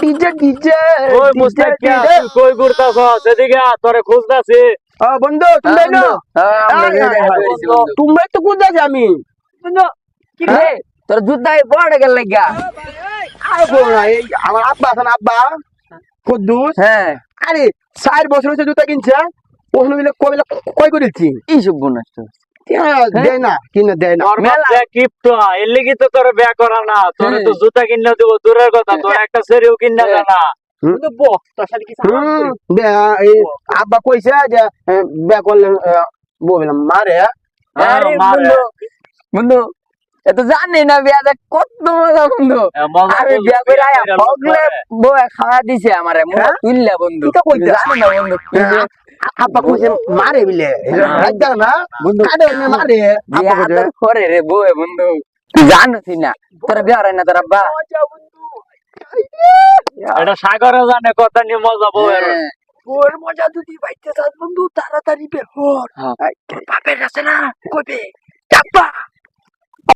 DJ DJ ওই মুস্তাকিয়া তুই কই ঘুরতাছস এদিকে আ, তোরে খুঁজতাছি বন্ধু তুমি না তুমি তো আমি তোর জুতায় পড়ে গেল লাগিয়া আর না এই আমার আব্বা আছে আব্বা কুদ্দুস হ্যাঁ আরে চার বছর জুতা কিনছে ওখানে মিলে কবে কয় করেছি এইসব গুণ দেয় না কিনে দেয় না তোর বাপ মেলা। দেখ কিপটা এর লিগি তো তোর বিয়া করা না তোরে তো হ্যাঁ। জুতা কিনা দেবো দূরের কথা তোর একটা সেরিও কিনা হ্যাঁ। না তো? বে- এই আব্বা কইছে যে বিয়া করলে বললাম মারে আরে হ্যাঁ, বন্ধু বন্ধু এ তো জানি না বিয়া কত মজা বন্ধু আমি বিয়া করে আয়া বউ খাওয়া দিছে আমারে মুখ হ্যাঁ? তুললা বন্ধু তো? জানি না বন্ধু আব্বা কইছে মারে বিলে। রাজা না বন্ধু কাঁদে মারে। আব্বা কইছে, করে রে বউ বন্ধু। তুই জানিস না তোর বিয়া হয় না তোর আব্বা। এটা সাগরে জানে কত নিয়ে মজা বউয়ের হ্যাঁ। ওর মজা যদি বাইতে চাস বন্ধু তাড়াতাড়ি বের হর হ্যাঁ। বাপের আছে না কইবে চাপা।